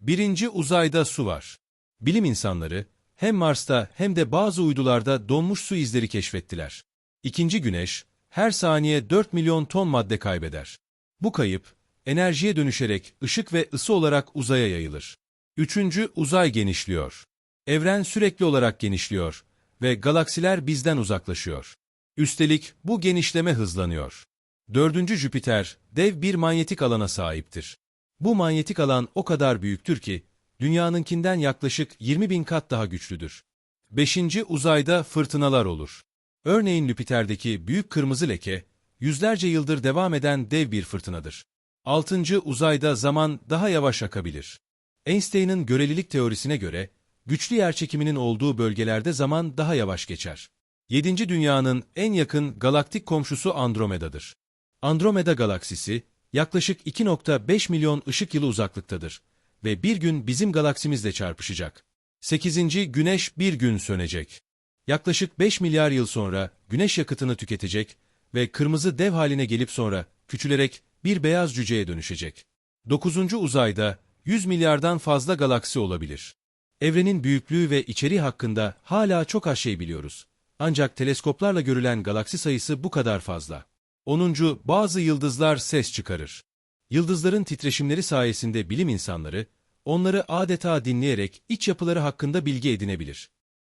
Birinci uzayda su var. Bilim insanları hem Mars'ta hem de bazı uydularda donmuş su izleri keşfettiler. İkinci güneş her saniye 4 milyon ton madde kaybeder. Bu kayıp enerjiye dönüşerek ışık ve ısı olarak uzaya yayılır. Üçüncü uzay genişliyor. Evren sürekli olarak genişliyor ve galaksiler bizden uzaklaşıyor. Üstelik bu genişleme hızlanıyor. Dördüncü Jüpiter dev bir manyetik alana sahiptir. Bu manyetik alan o kadar büyüktür ki, dünyanınkinden yaklaşık 20 bin kat daha güçlüdür. Beşinci uzayda fırtınalar olur. Örneğin Jüpiter'deki büyük kırmızı leke, yüzlerce yıldır devam eden dev bir fırtınadır. Altıncı uzayda zaman daha yavaş akabilir. Einstein'ın görelilik teorisine göre, güçlü yerçekiminin olduğu bölgelerde zaman daha yavaş geçer. Yedinci dünyanın en yakın galaktik komşusu Andromeda'dır. Andromeda galaksisi, yaklaşık 2.5 milyon ışık yılı uzaklıktadır ve bir gün bizim galaksimizle çarpışacak. 8. Güneş bir gün sönecek. Yaklaşık 5 milyar yıl sonra güneş yakıtını tüketecek ve kırmızı dev haline gelip sonra küçülerek bir beyaz cüceye dönüşecek. 9. Uzayda 100 milyardan fazla galaksi olabilir. Evrenin büyüklüğü ve içeriği hakkında hala çok az şey biliyoruz. Ancak teleskoplarla görülen galaksi sayısı bu kadar fazla. 10. Bazı yıldızlar ses çıkarır. Yıldızların titreşimleri sayesinde bilim insanları, onları adeta dinleyerek iç yapıları hakkında bilgi edinebilir.